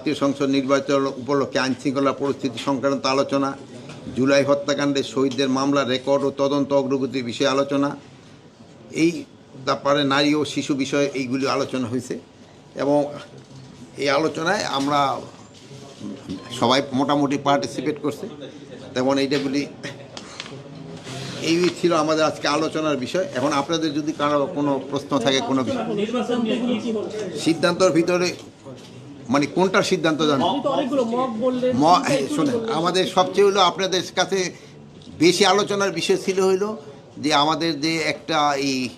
জাতীয় সংসদ নির্বাচন উপলক্ষে আইনশৃঙ্খলা পরিস্থিতি সংক্রান্ত আলোচনা জুলাই হত্যাকাণ্ডে শহীদদের মামলার রেকর্ড ও তদন্ত অগ্রগতির বিষয়ে আলোচনা। এই তারপরে নারী ও শিশু বিষয়ে এইগুলি আলোচনা হয়েছে এবং এই আলোচনায় আমরা সবাই মোটামুটি পার্টিসিপেট করছে। তেমন এইটাগুলি এই ছিল আমাদের আজকে আলোচনার বিষয়। এখন আপনাদের যদি কারও কোনো প্রশ্ন থাকে কোনো বিষয়। সিদ্ধান্তর ভিতরে মানে কোনটার সিদ্ধান্ত জানেন ম শোনেন আমাদের সবচেয়ে হলো আপনাদের কাছে বেশি আলোচনার বিষয় ছিল হইল যে আমাদের যে একটা এই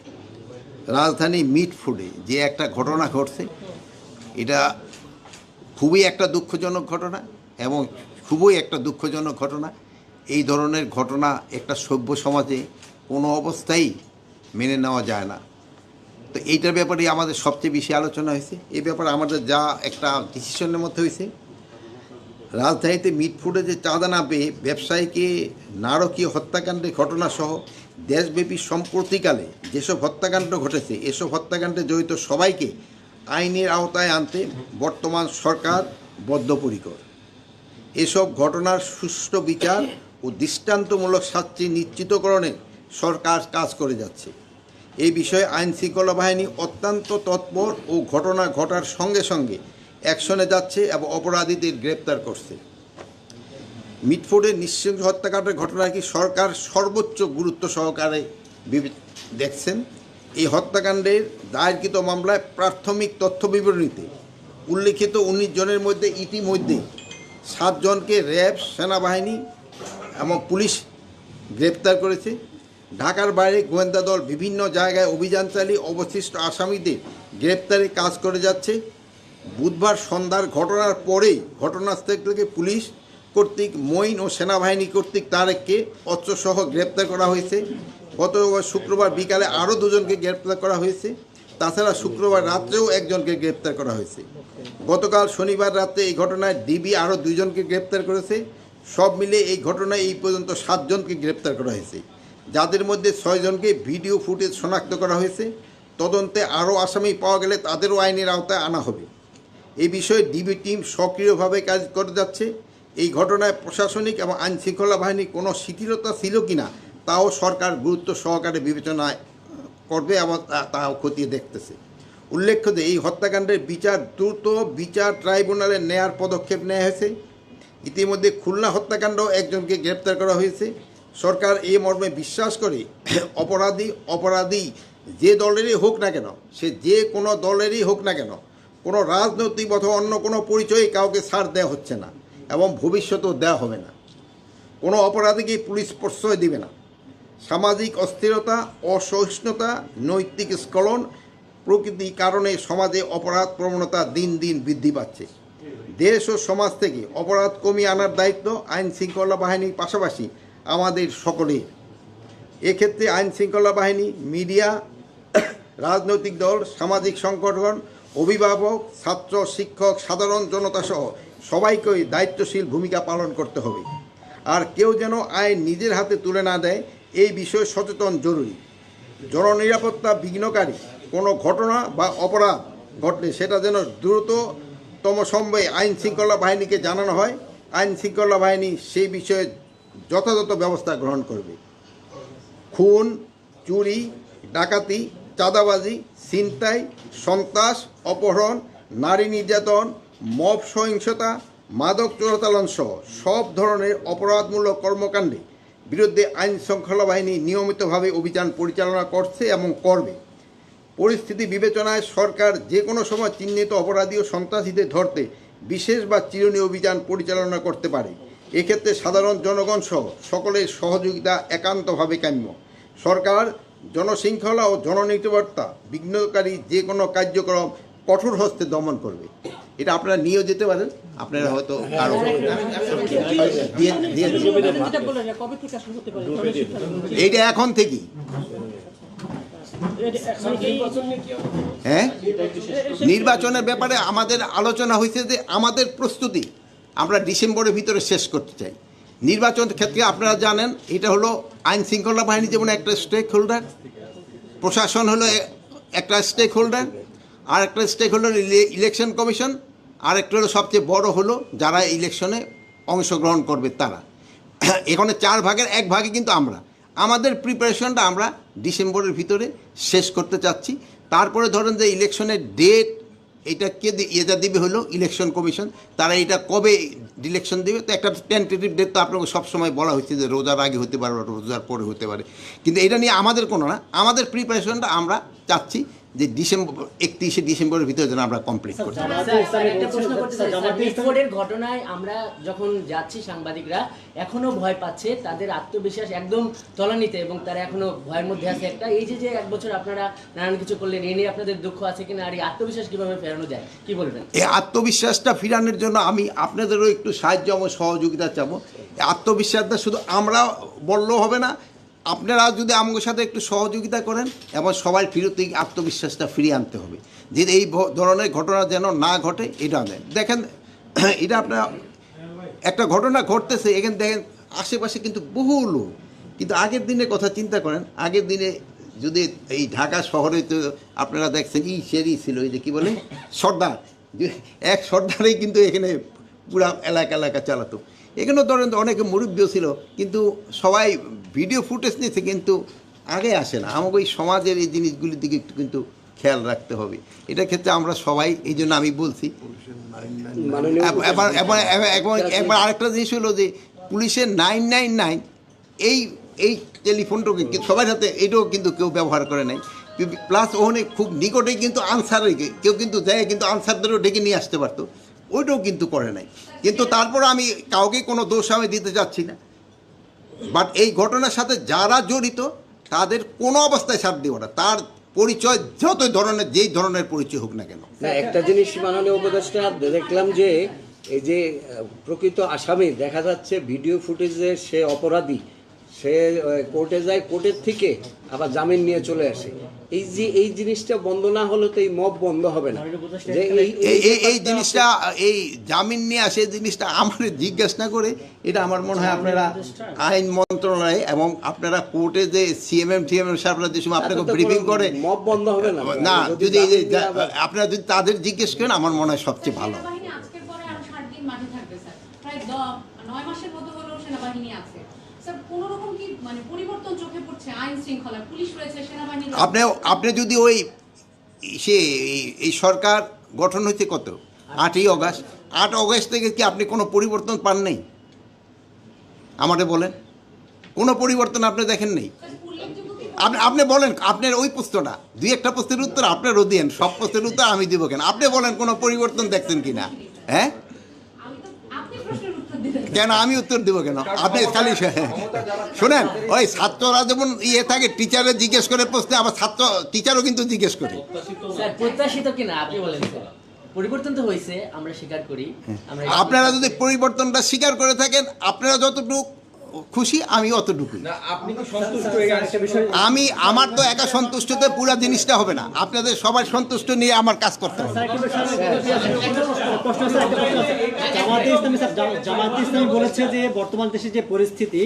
রাজধানী মিট ফুডে যে একটা ঘটনা ঘটছে এটা খুবই একটা দুঃখজনক ঘটনা এবং খুবই একটা দুঃখজনক ঘটনা। এই ধরনের ঘটনা একটা সভ্য সমাজে কোনো অবস্থায় মেনে নেওয়া যায় না। তো এইটার ব্যাপারে আমাদের সবচেয়ে বেশি আলোচনা হয়েছে। এই ব্যাপারে আমাদের যা একটা ডিসিশনের মধ্যে হয়েছে। রাজধানীতে মিট ফুডে যে চাঁদা না পেয়ে ব্যবসায়ীকে নারকীয় হত্যাকাণ্ডের ঘটনাসহ দেশব্যাপী সম্প্রতিকালে যেসব হত্যাকাণ্ড ঘটেছে, এসব হত্যাকাণ্ডে জড়িত সবাইকে আইনের আওতায় আনতে বর্তমান সরকার বদ্ধপরিকর। এসব ঘটনার সুষ্ঠু বিচার ও দৃষ্টান্তমূলক শাস্তি নিশ্চিতকরণে সরকার কাজ করে যাচ্ছে। এই বিষয়ে আইন শৃঙ্খলা বাহিনী অত্যন্ত তৎপর ও ঘটনা ঘটার সঙ্গে সঙ্গে অ্যাকশনে যাচ্ছে এবং অপরাধীদের গ্রেপ্তার করছে। মিটফোর্ডের নিঃসঙ্গ হত্যাকাণ্ডের ঘটনাকে সরকার সর্বোচ্চ গুরুত্ব সহকারে দেখছেন? এই হত্যাকাণ্ডের দায়েরকৃত মামলায় প্রাথমিক তথ্য বিবরণীতে উল্লিখিত উনিশ জনের মধ্যে ইতিমধ্যে সাতজনকে র্যাব, সেনাবাহিনী এবং পুলিশ গ্রেপ্তার করেছে। ঢাকার বাইরে গোয়েন্দা দল বিভিন্ন জায়গায় অভিযান চালিয়ে অবশিষ্ট আসামিদের গ্রেপ্তারে কাজ করে যাচ্ছে। বুধবার সন্ধ্যার ঘটনার পরেই ঘটনাস্থল থেকে পুলিশ কর্তৃক মইন ও সেনাবাহিনী কর্তৃক তারেককে অস্ত্রসহ গ্রেপ্তার করা হয়েছে। গত শুক্রবার বিকালে আরও দুজনকে গ্রেপ্তার করা হয়েছে। তাছাড়া শুক্রবার রাত্রেও একজনকে গ্রেপ্তার করা হয়েছে। গতকাল শনিবার রাতে এই ঘটনায় ডিবি আরও দুজনকে গ্রেপ্তার করেছে। সব মিলে এই ঘটনায় এই পর্যন্ত সাতজনকে গ্রেপ্তার করা হয়েছে। যাদের মধ্যে ছয়জনকে ভিডিও ফুটেজ শনাক্ত করা হয়েছে, তদন্তে আরও আসামি পাওয়া গেলে তাদেরও আইনের আওতায় আনা হবে। এই বিষয়ে ডিবি টিম সক্রিয়ভাবে কাজ করে যাচ্ছে। এই ঘটনায় প্রশাসনিক এবং আইন শৃঙ্খলা বাহিনী কোনো শিথিলতা ছিল কিনা, তাও সরকার গুরুত্ব সহকারে বিবেচনায় করবে এবং তাও খতিয়ে দেখতেছে। উল্লেখ্য যে এই হত্যাকাণ্ডের বিচার দ্রুত বিচার ট্রাইব্যুনালে নেয়ার পদক্ষেপ নেওয়া হয়েছে। ইতিমধ্যে খুলনা হত্যাকাণ্ড একজনকে গ্রেপ্তার করা হয়েছে। সরকার এই মর্মে বিশ্বাস করে, অপরাধী অপরাধী যে দলেরই হোক না কেন, সে যে কোনো দলেরই হোক না কেন, কোনো রাজনৈতিক অথবা অন্য কোনো পরিচয়ে কাউকে ছাড় দেওয়া হচ্ছে না এবং ভবিষ্যতেও দেওয়া হবে না। কোনো অপরাধীকে পুলিশ প্রশ্রয় দিবে না। সামাজিক অস্থিরতা, অসহিষ্ণুতা, নৈতিক স্খলন প্রকৃতি কারণে সমাজে অপরাধ প্রবণতা দিন দিন বৃদ্ধি পাচ্ছে। দেশ ও সমাজ থেকে অপরাধ কমিয়ে আনার দায়িত্ব আইন শৃঙ্খলা বাহিনীর পাশাপাশি আমাদের সকলের এক্ষেত্রে আইন শৃঙ্খলা বাহিনী, মিডিয়া, রাজনৈতিক দল, সামাজিক সংগঠন, অভিভাবক, ছাত্র, শিক্ষক, সাধারণ জনতা সহ সবাইকেই দায়িত্বশীল ভূমিকা পালন করতে হবে। আর কেউ যেন আইন নিজের হাতে তুলে না দেয়, এই বিষয়ে সচেতন জরুরি। জননিরাপত্তা বিঘ্নকারী কোনো ঘটনা বা অপরাধ ঘটলে সেটা যেন দ্রুততম সময়ে আইন শৃঙ্খলা বাহিনীকে জানানো হয়। আইন শৃঙ্খলা বাহিনী সেই বিষয়ে যথাযথ ব্যবস্থা গ্রহণ করবে। খুন, চুরি, ডাকাতি, চাঁদাবাজি, ছিনতাই, সন্ত্রাস, অপহরণ, নারী নির্যাতন, মব সহিংসতা, মাদক চোরাচালান সহ সব ধরনের অপরাধমূলক কর্মকাণ্ডে বিরুদ্ধে আইন শৃঙ্খলা বাহিনী নিয়মিতভাবে অভিযান পরিচালনা করছে এবং করবে। পরিস্থিতি বিবেচনায় সরকার যে কোনো সময় চিহ্নিত অপরাধী ও সন্ত্রাসীদের ধরতে বিশেষ বা চিরুনি অভিযান পরিচালনা করতে পারে। এক্ষেত্রে সাধারণ জনগণ সহ সকলের সহযোগিতা একান্তভাবে কাম্য। সরকার, জনশৃঙ্খলা ও জননিরাপত্তা বিঘ্নকারী যে কোনো কার্যক্রম কঠোর হস্তে দমন করবে। এটা আপনারা নিয়েও যেতে পারেন। আপনারা হয়তো সিদ্ধান্ত? এইটা এখন থেকেই। হ্যাঁ? নির্বাচনের ব্যাপারে আমাদের আলোচনা হয়েছে যে আমাদের প্রস্তুতি আমরা ডিসেম্বরের ভিতরে শেষ করতে চাই। নির্বাচন ক্ষেত্রে আপনারা জানেন, এটা হলো আইন শৃঙ্খলা বাহিনী যেমন একটা স্টেক হোল্ডার প্রশাসন হলো একটা স্টেক হোল্ডার আর একটা স্টেক হোল্ডার ইলেকশন কমিশন আর একটা হলো সবচেয়ে বড় হলো যারা ইলেকশনে অংশগ্রহণ করবে তারা। এখানে চার ভাগের এক ভাগে কিন্তু আমরা। আমাদের প্রিপারেশনটা আমরা ডিসেম্বরের ভিতরে শেষ করতে চাচ্ছি। তারপরে ধরেন যে ইলেকশনের ডেট এটা কে এটা দিবে হলো ইলেকশন কমিশন তারা এটা কবে ইলেকশন দেবে, তো একটা টেন্টেটিভ ডেট তো আপনাকে সবসময় বলা হচ্ছে যে রোজার আগে হতে পারে বা রোজার পরে হতে পারে। কিন্তু এটা নিয়ে আমাদের কোনো না, আমাদের প্রিপারেশনটা আমরা চাচ্ছি যে ডিসেম্বর একত্রিশে ডিসেম্বরের ভিতরে যেন আমরা কমপ্লিট করি স্যার, স্যার, একটা প্রশ্ন করতে চাই, ঘটনায় আমরা যখন যাচ্ছি সাংবাদিকরা এখনও ভয় পাচ্ছে তাদের আত্মবিশ্বাস একদম তলানিতে এবং তারা এখনও ভয়ের মধ্যে আছে একটা। এই যে যে এক বছর আপনারা নানান কিছু করলেন এই নিয়ে আপনাদের দুঃখ আছে কিনা আর এই আত্মবিশ্বাস কীভাবে ফেরানো যায়? কি বলবেন? এই আত্মবিশ্বাসটা ফিরানোর জন্য আমি আপনাদেরও একটু সাহায্য এবং সহযোগিতা চাবো। আত্মবিশ্বাসটা শুধু আমরা বললেও হবে না আপনারা যদি আমাদের সাথে একটু সহযোগিতা করেন এবং সবাই ফিরত আত্মবিশ্বাসটা ফিরিয়ে আনতে হবে। যে এই ধরনের ঘটনা যেন না ঘটে, এটা দেখেন, এটা আপনার, একটা ঘটনা ঘটতেছে, এখানে দেখেন আশেপাশে কিন্তু বহু লোক। কিন্তু আগের দিনের কথা চিন্তা করেন, আগের দিনে যদি এই ঢাকা শহরে তো আপনারা দেখছেন, ই সেরি ছিল, এই যে কী বলে? সর্দার। এক সর্দারেই কিন্তু এখানে পুরা এলাকা এলাকা চালাতো। এখানেও ধরেন অনেকে মুরব্বীও ছিল কিন্তু সবাই ভিডিও ফুটেজ নিয়েছে কিন্তু আগে আসে না। আমাকে ওই সমাজের এই জিনিসগুলির দিকে একটু কিন্তু খেয়াল রাখতে হবে। এটা ক্ষেত্রে আমরা সবাই এই জন্য আমি বলছি এবার আরেকটা জিনিস হলো যে পুলিশের নাইন নাইন নাইন এই এই টেলিফোনটাকে সবার হাতে এটাও কিন্তু কেউ ব্যবহার করে নাই। প্লাস ওখানে খুব নিকটেই কিন্তু আনসার কেউ কিন্তু দেয় কিন্তু আনসারদেরও ডেকে নিয়ে আসতে পারতো। ওইটাও কিন্তু করে নাই। কিন্তু তারপর আমি কাউকে কোনো দোষ আমি দিতে যাচ্ছি না। বাট এই ঘটনার সাথে যারা জড়িত, তাদের কোনো অবস্থায় ছাড় দেবো না। তার পরিচয় যত ধরনের, যেই ধরনের পরিচয় হোক না কেন। একটা জিনিস মাননীয় উপদেষ্টা, দেখলাম যে এই যে প্রকৃত আসামি, দেখা যাচ্ছে ভিডিও ফুটেজে সে অপরাধী। সে কোর্টে যায়, কোর্টের থেকে আবার জামিন নিয়ে চলে আসে। এই যে এই জিনিসটা বন্ধ না হলে তো এই মব বন্ধ হবে না। যে এই- জিনিসটা এই জামিন নিয়ে আসে এই জিনিসটা আমার জিজ্ঞাসা না করে এটা আমার মনে হয় আপনারা আইন মন্ত্রণালয় এবং আপনারা কোর্টে যে সিএমএম টিএমএম সাহেবরা যে সময় আপনাকে ব্রিফিং করে মব বন্ধ হবে না। না যদি আপনারা যদি তাদের জিজ্ঞেস করেন আমার মনে হয় সবচেয়ে ভালো সেনাবাহিনী আজকের পরে আরও ষাট দিন মাঠে থাকবে স্যার প্রায় দ- নয় মাসের মতো হলো সেনাবাহিনী আছে স্যার কোনো রকম কি মানে আপনি আপনি যদি ওই সে, এই- সরকার গঠন হয়েছে কত? আটই অগাস্ট। আট অগাস্ট থেকে কি আপনি কোনো পরিবর্তন পান নাই? আমাদের বলেন। কোনো পরিবর্তন আপনি দেখেন নেই? আপনি আপনি বলেন, আপনার ওই প্রশ্নটা। দুই একটা প্রশ্নের উত্তর আপনারও দিন সব প্রশ্নের উত্তর আমি দিব কেন? আপনি বলেন কোনো পরিবর্তন দেখছেন কি না হ্যাঁ আমি তো আপনি প্রশ্নের উত্তর দিলেন কেন আমি উত্তর দেবো কেন? আপনি খালি শোনেন। ওই ছাত্ররা যেমন ইয়ে থাকে টিচারে জিজ্ঞেস করে প্রশ্নে আবার ছাত্র টিচারও কিন্তু জিজ্ঞেস করে। প্রত্যাশিত কিনা? আপনি বলেন পরিবর্তন তো হয়েছে আমরা স্বীকার করি। আপনারা যদি পরিবর্তনটা স্বীকার করে থাকেন আপনারা যতটুকু খুশি আমি অতটুকুই। না আপনি কি সন্তুষ্ট এই একটা বিষয় আমি আমার তো একা সন্তুষ্টতে পুরো জিনিসটা হবে না। আপনাদের সবাই সন্তুষ্ট নিয়ে আমার কাজ করতে হবে। ইসলামী বলেছে যে বর্তমান দেশে যে পরিস্থিতি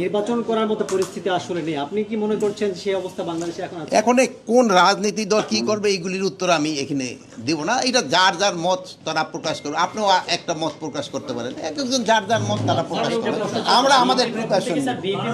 নির্বাচন করার মতো পরিস্থিতি আসলে নেই। আপনি কি মনে করছেন সেই অবস্থা বাংলাদেশে এখন এখন এই কোন রাজনীতি দল কি করবে এইগুলির উত্তর আমি এখানে দেব না। এটা যার যার মত তারা প্রকাশ করবে। আপনিও একটা মত প্রকাশ করতে পারেন। এক একজন যার যার মত তারা প্রকাশ করবে। আমরা আমাদের স্যার বিএনপি